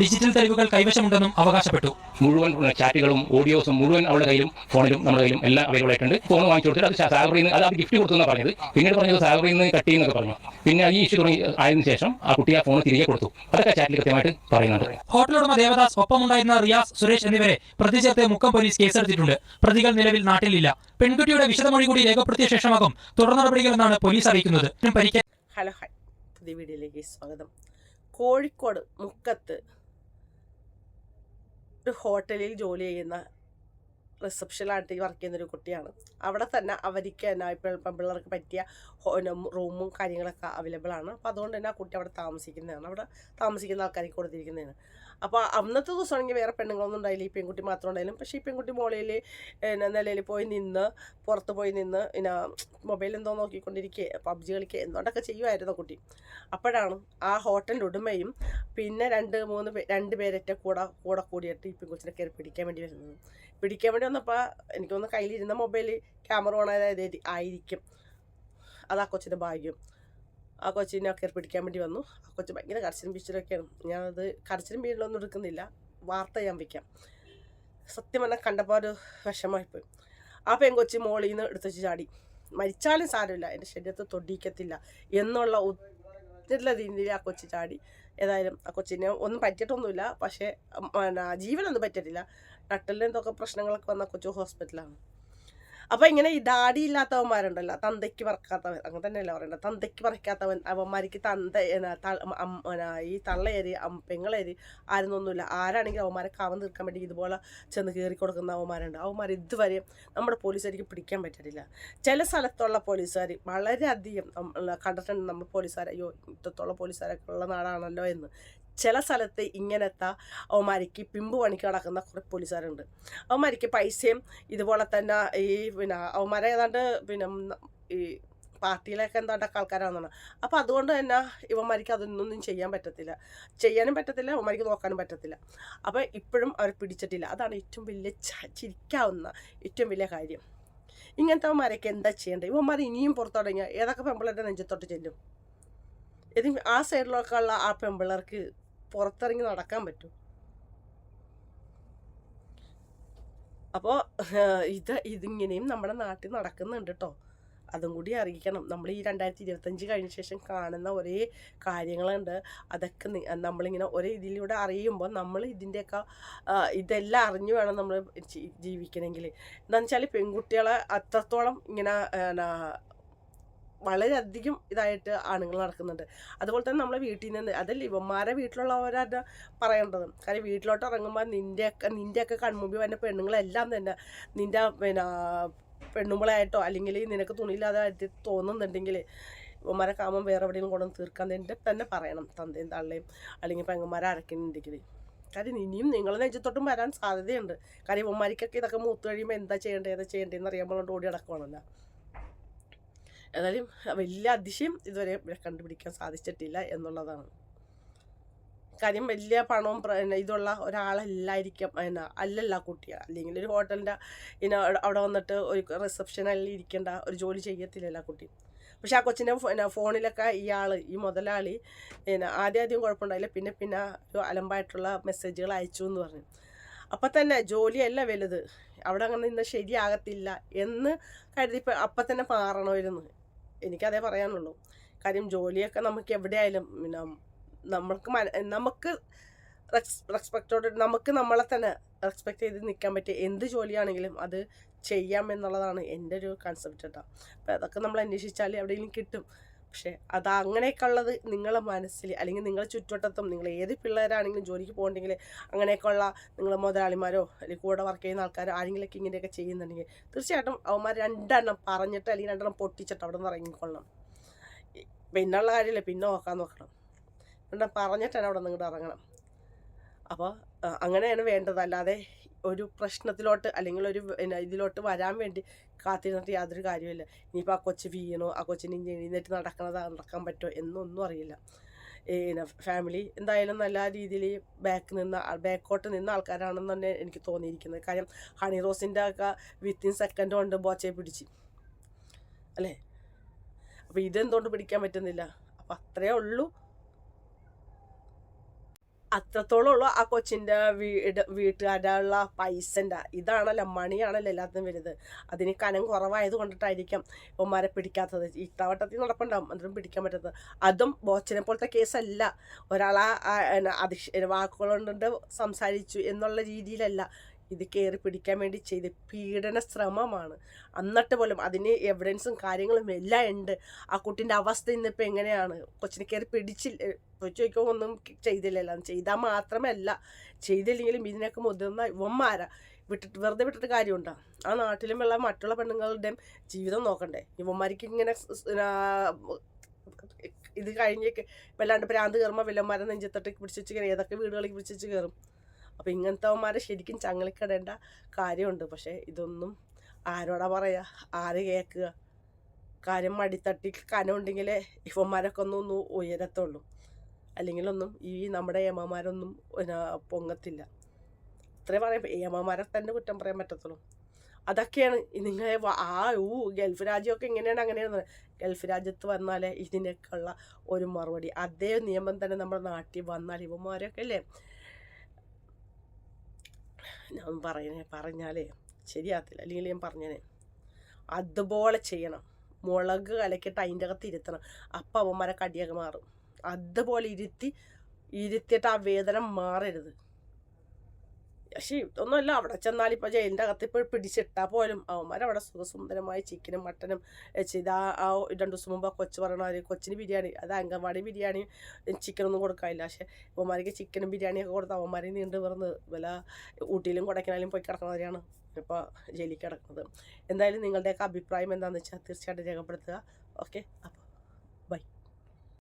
Digital തെളിവുകൾ കൈവശമുണ്ടെന്നും അവകാശപ്പെട്ടു. മുഴുവൻ ചാറ്റുകളും ഓഡിയോസും മുഴുവൻ അവളുടെ കയ്യിലും ഫോണിലും നമ്മുടെ കയ്യിലും എല്ലാം അവൈലബിൾ ആയിട്ടുണ്ട് ഫോൺ വാങ്ങിച്ചു കൊടുത്തിട്ട് അത് സാലറിയിൽ നിന്ന് അത് അത് ഗിഫ്റ്റ് കൊടുത്തു എന്നാണ് പറഞ്ഞത്. പിന്നീട് പറഞ്ഞത് സാലറിയിൽ നിന്ന് കട്ട് ചെയ്യുന്നൊക്കെ പറഞ്ഞു. പിന്നെ ഈ ഇഷ്യൂ തുടങ്ങി ആയതിനു ശേഷം ആ കുട്ടി ആ ഫോൺ തിരികെ കൊടുത്തു. അതൊക്കെ ചാറ്റിൽ കൃത്യമായിട്ട് പറയുന്നുണ്ട്. ഹോട്ടൽ ഉടമ ദേവദാസ് ഒപ്പമുണ്ടായിരുന്ന റിയാസ് സുരേഷ് എന്നിവരെ പ്രതി ചേർത്ത് മുക്കം പോലീസ് കേസെടുത്തിട്ടുണ്ട്. പ്രതികൾ നിലവിൽ നാട്ടിലില്ല. പെൺകുട്ടിയുടെ വിശദമൊഴി കൂടി രേഖപ്പെടുത്തിയ ശേഷമാകും തുടർ നടപടികളെന്നാണ് പോലീസ് അറിയിക്കുന്നത്. Hello hi. പുതിയ വീഡിയോയിലേക്ക് സ്വാഗതം. കോഴിക്കോട് മുക്കത്ത് ഒരു ഹോട്ടലിൽ ജോലി ചെയ്യുന്ന റിസപ്ഷനിലായിട്ട് വർക്ക് ചെയ്യുന്ന ഒരു കുട്ടിയാണ്. അവിടെ തന്നെ അവർക്ക് തന്നെ പെൺപിള്ളേർക്ക് പറ്റിയ റൂമും കാര്യങ്ങളൊക്കെ അവൈലബിൾ ആണ്. അപ്പോൾ അതുകൊണ്ട് തന്നെ ആ കുട്ടി അവിടെ താമസിക്കുന്നതാണ്. അവിടെ താമസിക്കുന്ന ആൾക്കാർക്ക് കൊടുത്തിരിക്കുന്നതാണ്. അപ്പോൾ അന്നത്തെ ദിവസമാണെങ്കിൽ വേറെ പെണ്ണുങ്ങളൊന്നും ഉണ്ടായില്ല. ഈ പെൺകുട്ടി മാത്രം ഉണ്ടായാലും പക്ഷേ ഈ പെൺകുട്ടി മോളിൽ നിലയിൽ പോയി നിന്ന് പുറത്ത് പോയി നിന്ന് പിന്നെ മൊബൈൽ എന്തോ നോക്കിക്കൊണ്ടിരിക്കുക പബ്ജി കളിക്കുക എന്തുകൊണ്ടൊക്കെ ചെയ്യുമായിരുന്നു കുട്ടി. അപ്പോഴാണ് ആ ഹോട്ടലിന്റെ ഉടമയും പിന്നെ രണ്ട് മൂന്ന് പേ രണ്ട് പേരൊറ്റ കൂടെ കൂടെ കൂടിയിട്ട് ഈ പെൺകുട്ടിനെ കയറി പിടിക്കാൻ വേണ്ടി വരുന്നത്. പിടിക്കാൻ വേണ്ടി വന്നപ്പോൾ എനിക്കൊന്ന് കയ്യിലിരുന്ന മൊബൈൽ ക്യാമറ ഓൺ ആയിരിക്കും അതാ കൊച്ചിന്റെ ഭാഗ്യം. ആ കൊച്ചിനെ ഒക്കെ പിടിക്കാൻ വേണ്ടി വന്നു. ആ കൊച്ചു ഭയങ്കര കരച്ചിലും പിച്ചിലൊക്കെയാണ് ഞാനത് കരച്ചിലും വീട്ടിലൊന്നും എടുക്കുന്നില്ല. വാർത്ത ഞാൻ വയ്ക്കാം സത്യം പറഞ്ഞാൽ കണ്ടപ്പോൾ ഒരു വിഷമമായിപ്പോയി ആ പെൺകൊച്ചി മോളിൽ നിന്ന് എടുത്ത് വെച്ച് ചാടി. മരിച്ചാലും സാരമില്ല. എന്റെ ശരീരത്തെ തൊടിക്കത്തില്ല എന്നുള്ള ഒത്തിരി രീതിയിൽ ആ കൊച്ചി ചാടി. ഏതായാലും ആ കൊച്ചിനെ ഒന്നും പറ്റിയിട്ടൊന്നുമില്ല. പക്ഷേ ജീവനൊന്നും പറ്റിയിട്ടില്ല. നട്ടലിന് എന്തൊക്കെ പ്രശ്നങ്ങളൊക്കെ വന്ന കൊച്ചു ഹോസ്പിറ്റലാണ് അപ്പോൾ ഇങ്ങനെ ഈ ദാടി ഇല്ലാത്തവന്മാരുണ്ടല്ലോ തന്തയ്ക്ക് പറക്കാത്തവൻ അങ്ങനെ തന്നെയല്ല പറയണ്ടത് തന്തയ്ക്ക് പറക്കാത്തവൻ അവന്മാർക്ക് തന്ത ഈ തള്ളയേരി പെങ്ങളേരി ആരെന്നൊന്നുമില്ല ആരാണെങ്കിലും അവന്മാരെ കാവം തീർക്കാൻ വേണ്ടി ഇതുപോലെ ചെന്ന് കയറി കൊടുക്കുന്ന അവന്മാരുണ്ട്. അവന്മാർ ഇതുവരെ നമ്മുടെ പോലീസുകാർക്ക് പിടിക്കാൻ പറ്റില്ല ചില സ്ഥലത്തുള്ള പോലീസുകാർ വളരെയധികം കണ്ടിട്ടുണ്ട് നമ്മൾ പോലീസുകാർ അയ്യോ ഇത്രത്തോളം പോലീസുകാരൊക്കെ ഉള്ള നാടാണല്ലോ എന്ന്. ചില സ്ഥലത്ത് ഇങ്ങനത്തെ അവന്മാർക്ക് പിമ്പ് പണിക്ക് നടക്കുന്ന കുറേ പോലീസുകാരുണ്ട്. അവന്മാർക്ക് പൈസയും ഇതുപോലെ തന്നെ ഈ പിന്നെ അവന്മാരെ ഏതാണ്ട് പിന്നെ ഈ പാർട്ടിയിലൊക്കെ എന്താണ്ടൊക്കെ ആൾക്കാരാണെന്നാണ്. അപ്പോൾ അതുകൊണ്ട് തന്നെ ഇവന്മാർക്ക് അതൊന്നും ചെയ്യാൻ പറ്റത്തില്ല. ചെയ്യാനും പറ്റത്തില്ല അവന്മാർക്ക് നോക്കാനും പറ്റത്തില്ല. അപ്പോൾ ഇപ്പോഴും അവർ പിടിച്ചിട്ടില്ല. അതാണ് ഏറ്റവും വലിയ ചിരിക്കാവുന്ന ഏറ്റവും വലിയ കാര്യം. ഇങ്ങനത്തെവന്മാരൊക്കെ എന്താ ചെയ്യേണ്ടത്? ഇവന്മാർ ഇനിയും പുറത്തു തുടങ്ങിയാൽ ഏതൊക്കെ പെമ്പിളരുടെ നെഞ്ചത്തോട്ട് ചെല്ലും? ഇത് ആ സൈഡിലൊക്കെ ഉള്ള ആ പെമ്പിള്ളേർക്ക് പുറത്തിറങ്ങി നടക്കാൻ പറ്റും. അപ്പോൾ ഇത് ഇതിങ്ങനെയും നമ്മുടെ നാട്ടിൽ നടക്കുന്നുണ്ട് കേട്ടോ അതും കൂടി അറിയിക്കണം. നമ്മൾ ഈ രണ്ടായിരത്തി ഇരുപത്തഞ്ച് കഴിഞ്ഞ ശേഷം കാണുന്ന ഒരേ കാര്യങ്ങളുണ്ട്. അതൊക്കെ നമ്മളിങ്ങനെ ഒരേ ഇതിലൂടെ അറിയുമ്പോൾ നമ്മൾ ഇതിന്റെയൊക്കെ ഇതെല്ലാം അറിഞ്ഞു വേണം നമ്മൾ ജീവിക്കണമെങ്കിൽ. എന്താണെന്ന് വെച്ചാൽ പെൺകുട്ടികളെ അത്രത്തോളം ഇങ്ങനെ വളരെയധികം ഇതായിട്ട് ആണുങ്ങൾ നടക്കുന്നുണ്ട്. അതുപോലെ തന്നെ നമ്മളെ വീട്ടിൽ നിന്ന് അതല്ല ഇവന്മാരെ വീട്ടിലുള്ളവരാണ് പറയേണ്ടത്. കാര്യം വീട്ടിലോട്ട് ഇറങ്ങുമ്പോൾ നിന്റെയൊക്കെ നിന്റെയൊക്കെ കൺമുമ്പിൽ വരുന്ന പെണ്ണുങ്ങളെല്ലാം തന്നെ നിന്റെ പിന്നെ പെണ്ണുമ്പളായിട്ടോ അല്ലെങ്കിൽ നിനക്ക് തുണിയില്ലാതായിട്ട് തോന്നുന്നുണ്ടെങ്കിൽ ഇവന്മാരെ കാമം വേറെ എവിടെയെങ്കിലും കൊണ്ടുവന്ന് തീർക്കാൻ നിന്റെ തന്നെ പറയണം. തന്തയും തള്ളയും അല്ലെങ്കിൽ പെങ്ങന്മാരെ അരക്കുന്നുണ്ടെങ്കിൽ. കാര്യം ഇനിയും നിങ്ങൾ നെഞ്ചത്തോട്ടും വരാൻ സാധ്യതയുണ്ട്. കാര്യം ഇവന്മാരിക്കൊക്കെ ഇതൊക്കെ മൂത്ത് കഴിയുമ്പോൾ എന്താ ചെയ്യേണ്ടത് ഏതാ ചെയ്യേണ്ടതെന്ന് അറിയാൻ ഓടി നടക്കുവാണല്ലോ. ഏതായാലും വലിയ അതിശയം ഇതുവരെ കണ്ടുപിടിക്കാൻ സാധിച്ചിട്ടില്ല എന്നുള്ളതാണ്. കാര്യം വലിയ പണവും ഇതുള്ള ഒരാളല്ലായിരിക്കും എന്നാ അല്ലല്ല കുട്ടിയെ അല്ലെങ്കിൽ ഒരു ഹോട്ടലിന്റെ ഇന്ന അവിടെ- വന്നിട്ട് ഒരു റിസപ്ഷനിൽ ഇരിക്കേണ്ട ഒരു ജോലി ചെയ്യത്തില്ലല്ല കുട്ടി. പക്ഷെ ആ കൊച്ചിന്റെ ഫോണിലൊക്കെ ഇയാൾ ഈ മുതലാളി പിന്നെ ആദ്യം ആദ്യം കുഴപ്പമുണ്ടായില്ല. പിന്നെ പിന്നെ ഒരു അലമ്പായിട്ടുള്ള മെസ്സേജുകൾ അയച്ചു എന്ന് പറഞ്ഞു. അപ്പം തന്നെ ജോലിയല്ല വലുത്. അവിടെ അങ്ങനെ ഇന്ന് ശരിയാകത്തില്ല എന്ന് കരുതി അപ്പം തന്നെ മാറണമായിരുന്നു. എനിക്കതേ പറയാനുള്ളൂ. കാര്യം ജോലിയൊക്കെ നമുക്ക് എവിടെയായാലും പിന്നെ നമ്മൾക്ക് മന നമുക്ക് റെസ്പെക്റ്റോട് നമുക്ക് നമ്മളെ തന്നെ റെസ്പെക്ട് ചെയ്ത് നിൽക്കാൻ പറ്റിയ എന്ത് ജോലിയാണെങ്കിലും അത് ചെയ്യാം എന്നുള്ളതാണ് എന്റെ ഒരു കൺസെപ്റ്റ് കേട്ടോ അപ്പോൾ അതൊക്കെ നമ്മൾ അന്വേഷിച്ചാൽ എവിടെയെങ്കിലും കിട്ടും. പക്ഷേ അത് അങ്ങനെയൊക്കെ ഉള്ളത് നിങ്ങളെ മനസ്സിൽ അല്ലെങ്കിൽ നിങ്ങളെ ചുറ്റുവട്ടത്തും നിങ്ങൾ ഏത് പിള്ളേരാണെങ്കിലും ജോലിക്ക് പോകണ്ടെങ്കിൽ അങ്ങനെയൊക്കെയുള്ള നിങ്ങളെ മുതലാളിമാരോ അല്ലെങ്കിൽ കൂടെ വർക്ക് ചെയ്യുന്ന ആൾക്കാരോ ആരെങ്കിലുമൊക്കെ ഇങ്ങനെയൊക്കെ ചെയ്യുന്നുണ്ടെങ്കിൽ തീർച്ചയായിട്ടും അവന്മാർ രണ്ടെണ്ണം പറഞ്ഞിട്ട് അല്ലെങ്കിൽ രണ്ടെണ്ണം പൊട്ടിച്ചിട്ട് അവിടെ നിന്ന് ഇറങ്ങിക്കൊള്ളണം. പിന്നുള്ള കാര്യമില്ല. പിന്നെ നോക്കാൻ നോക്കണം. രണ്ടെണ്ണം പറഞ്ഞിട്ടാണ് അവിടെ നിങ്ങോട്ട് ഇറങ്ങണം. അപ്പോൾ അങ്ങനെയാണ് വേണ്ടത്. അല്ലാതെ ഒരു പ്രശ്നത്തിലോട്ട് അല്ലെങ്കിൽ ഒരു ഇതിലോട്ട് വരാൻ വേണ്ടി കാത്തിരുന്നിട്ട് യാതൊരു കാര്യമില്ല ഇനിയിപ്പോൾ ആ കൊച്ച് വീണോ ആ കൊച്ചിന് ഇനി എഴുന്നേറ്റ് നടക്കണത് നടക്കാൻ പറ്റുമോ എന്നൊന്നും അറിയില്ല. ഫാമിലി എന്തായാലും നല്ല രീതിയിൽ ബാക്ക് നിന്ന് ബാക്കോട്ട് നിന്ന ആൾക്കാരാണെന്ന് തന്നെ എനിക്ക് തോന്നിയിരിക്കുന്നത്. കാര്യം ഹണി റോസിന്റെ ഒക്കെ വിത്തിൻ സെക്കൻഡ് കൊണ്ട് ബോച്ചയെ പിടിച്ച്. അല്ലേ? അപ്പോൾ ഇതെന്തുകൊണ്ട് പിടിക്കാൻ പറ്റുന്നില്ല? അപ്പോൾ അത്രയേ ഉള്ളൂ. അത്രത്തോളം ഉള്ളു ആ കൊച്ചിന്റെ വീട് വീട്ടുകാരുടെ പൈസന്റെ ഇതാണല്ലോ മണിയാണല്ലോ എല്ലാത്തിനും വരുന്നത്. അതിന് കനം കുറവായത് കൊണ്ടിട്ടായിരിക്കാം ഇവന്മാരെ പിടിക്കാത്തത്. ഇട്ടാവട്ടത്തിൽ നടപ്പുണ്ടാവും എന്നിട്ടും പിടിക്കാൻ പറ്റാത്തത്. അതും ബോച്ചനെ പോലത്തെ കേസല്ല. ഒരാളെ അതിഷ് വാക്കുകൾ കൊണ്ടുണ്ട് സംസാരിച്ചു എന്നുള്ള രീതിയിലല്ല. ഇത് കയറി പിടിക്കാൻ വേണ്ടി ചെയ്ത് പീഡന ശ്രമമാണ്. അന്നത്തെ പോലും അതിന് എവിഡൻസും കാര്യങ്ങളും എല്ലാം ഉണ്ട്. ആ കുട്ടീന്റെ അവസ്ഥ ഇന്നിപ്പോൾ എങ്ങനെയാണ്? കൊച്ചിനെ കയറി പിടിച്ചില്ല ചോദിക്കുമ്പോൾ ഒന്നും ചെയ്തില്ലല്ലോ. ചെയ്താൽ മാത്രമല്ല ചെയ്തില്ലെങ്കിലും ഇതിനൊക്കെ മുതിർന്ന ഇവന്മാരാ. വിട്ടിട്ട് വെറുതെ വിട്ടിട്ട് കാര്യമുണ്ടോ? ആ നാട്ടിലും ഉള്ള മറ്റുള്ള പെണ്ണുങ്ങളുടെയും ജീവിതം നോക്കണ്ടേ? ഇവന്മാർക്ക് ഇങ്ങനെ ഇത് കഴിഞ്ഞേക്ക് വല്ലാണ്ട് പ്രാന്ത് കയറുമ്പോൾ വില്ലന്മാരെ നെഞ്ചത്തിട്ട് പിടിച്ചു കയറി. ഏതൊക്കെ വീടുകളിൽ പിടിച്ചു കയറും? അപ്പോൾ ഇങ്ങനത്തെവന്മാരെ ശരിക്കും ചങ്ങലിക്കിടേണ്ട കാര്യമുണ്ട്. പക്ഷേ ഇതൊന്നും ആരോടാ പറയുക ആര് കേൾക്കുക? കാര്യം മടിത്തട്ടി കനമുണ്ടെങ്കിലേ ഇവന്മാരൊക്കെ ഒന്നും ഒന്ന് ഉയരത്തുള്ളൂ. അല്ലെങ്കിലൊന്നും ഈ നമ്മുടെ ഏമാമാരൊന്നും പിന്നെ പൊങ്ങത്തില്ല. ഇത്രയും പറയാം ഏമാമാരെ തന്നെ കുറ്റം പറയാൻ പറ്റത്തുള്ളൂ. അതൊക്കെയാണ് നിങ്ങൾ ആ ഊ ഗൾഫ് രാജ്യമൊക്കെ എങ്ങനെയാണ് അങ്ങനെയാണ് ഗൾഫ് രാജ്യത്ത് വന്നാലേ ഇതിനൊക്കെയുള്ള ഒരു മറുപടി. അതേ നിയമം തന്നെ നമ്മുടെ നാട്ടിൽ വന്നാൽ ഇവന്മാരൊക്കെ അല്ലേ? ഞാൻ പറയണേ പറഞ്ഞാലേ ശരിയാകത്തില്ല. അല്ലെങ്കിൽ ഞാൻ പറഞ്ഞേനെ അതുപോലെ ചെയ്യണം. മുളക് കലക്കിയിട്ട് അതിന്റെ അകത്ത് ഇരുത്തണം. അപ്പം അവന്മാരെ കടിയൊക്കെ മാറും. അതുപോലെ ഇരുത്തി ഇരുത്തിയിട്ട് ആ വേദന മാറരുത്. പക്ഷേ ഇതൊന്നുമല്ല. അവിടെ ചെന്നാൽ ഇപ്പോൾ ജയിലിന്റെ അകത്ത് ഇപ്പോൾ പിടിച്ചിട്ടാൽ പോലും അവന്മാരവിടെ സുഖസുന്ദരമായി ചിക്കനും മട്ടനും ചെയ്ത് ആ രണ്ട് ദിവസം മുമ്പ് കൊച്ച് മാതിരി കൊച്ചിന് ബിരിയാണി അത് അംഗൻവാടി ബിരിയാണി ചിക്കനൊന്നും കൊടുക്കാനില്ല. പക്ഷേ അവന്മാർക്ക് ചിക്കനും ബിരിയാണിയൊക്കെ കൊടുത്ത് അവന്മാരെ നീണ്ട് പറഞ്ഞ് വില ഊട്ടിയിലും കൊടൈക്കനാലും പോയി കിടക്കുന്നവരെയാണ് ഇപ്പോൾ ജയിലിൽ കിടക്കുന്നത്. എന്തായാലും നിങ്ങളുടെയൊക്കെ അഭിപ്രായം എന്താണെന്ന് വെച്ചാൽ തീർച്ചയായിട്ടും രേഖപ്പെടുത്തുക. ഓക്കെ